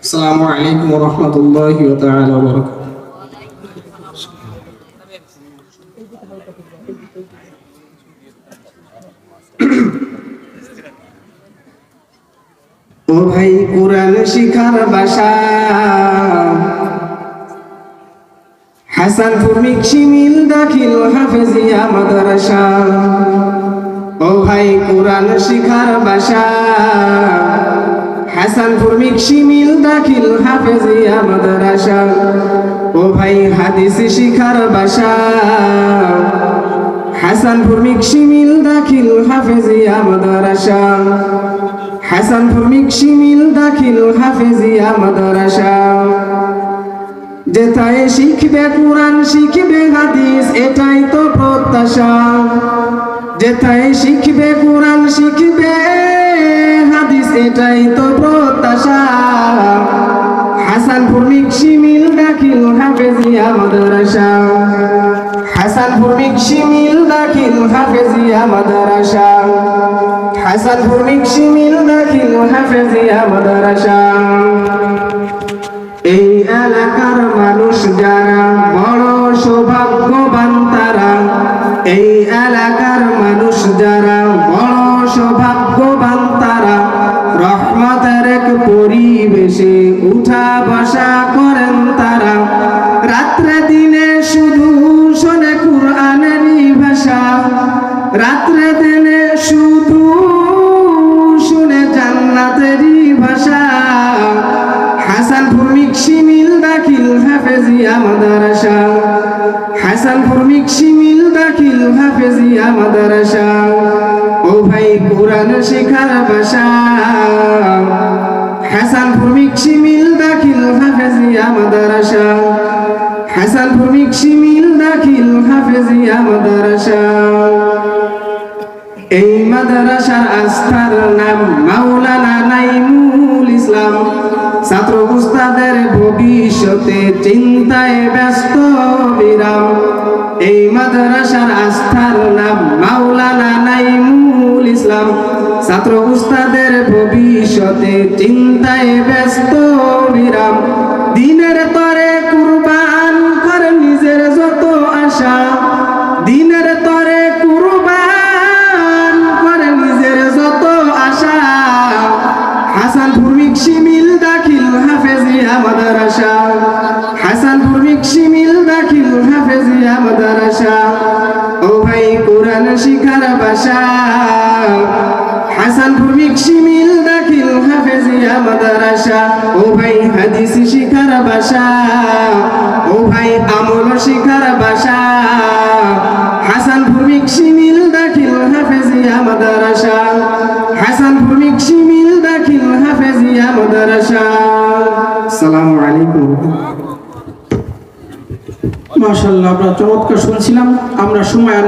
السلام عليكم ورحمة الله وتعالى وبركاته. أو هاي قرآن شيكار باشا حسن فرميك شميل داكيل حافظ يا مدرشا ও ভাই কোরআন শিখার বাসা। হাসানপুর মিল দাখিল হাফেজিয়া মাদ্রাসা ও ভাই হাদিস শিখার বাসা। হাসানপুর মিল দাখিল হাফেজিয়া মাদ্রাসা হাসানপুর মিল দাখিল হাফেজিয়া মাদ্রাসা যেথায় শিখবে কোরআন, শিখবে হাদিস, এটাই তো প্রত্যাশা। যেথায় শিখবে, কোরআন শিখবে, হাদিস এটাই তো প্রত্যাশা। হাসানপুর মিক্সি মিল দাখিল হাফেজিয়া মাদ্রাসা। হাসানপুর মিক্সি মিল দাখিল হাফেজিয়া মাদ্রাসা। হাসানপুর মিক্সি মিল দাখিল হাফেজিয়া মাদ্রাসা। এই এলাকার মানুষ যারা বড় সৌভাগ্যবান তারা, এই মানুষ যারা বড় সৌভাগ্যবান তারা রহমতের এক পরিবেশে উঠা বসা করেন তারা। রাত্রে দিনে শুধু শোনে কুরআনেরই ভাষা। রাত্রে দিনে শুধু শুনে জান্নাতেরই ভাষা। হাসানপুর মিক্সি মিল দাখিল হাফেজিয়া মাদ্রাসা হাসানপুর মিক্সি মিল দাখিল হাফেজিয়া মাদ্রাসা শেখার হাসানপুর মিক্সি মিল দাখিল হাফেজিয়া মাদ্রাসা এই মাদ্রাসার আস্থার নাম মাওলানা নাইমুল ইসলাম। ছাত্র উস্তাদের ভবিষ্যতে চিন্তায় ব্যস্ত বিরাম। এই মাদ্রাসার আস্থার নাম মাওলানা নাইমুল ইসলাম। ছাত্র উস্তাদের ভবিষ্যতে চিন্তায় ব্যস্ত বিরাম। দিনের তরে কুরবান করে নিজের যত আশা। দিনের তরে কুরবান করে নিজের যত আশা। হাসান মিক্সি মিল দাখিল হাফেজিয়া মাদ্রাসা। হাসান মিক্সি মিল দাখিল হাফেজিয়া মাদ্রাসা। ও ভাই কোরআন শিখার বাসা। হাসানপুর মিক্সি মিল দাখিল হাফেজিয়া মাদ্রাসা। ও ভাই হাদিস শিখার বাসা। ও ভাই আমল শিখার বাসা। হাসানপুর মিক্সি মিল দাখিল হাফেজিয়া মাদ্রাসা। হাসানপুর মিক্সি মিল দাখিল হাফেজিয়া মাদ্রাসা। আসসালামু আলাইকুম। মাশাল্লাহ আমরা চমৎকার শুনছিলাম। আমরা সময় আর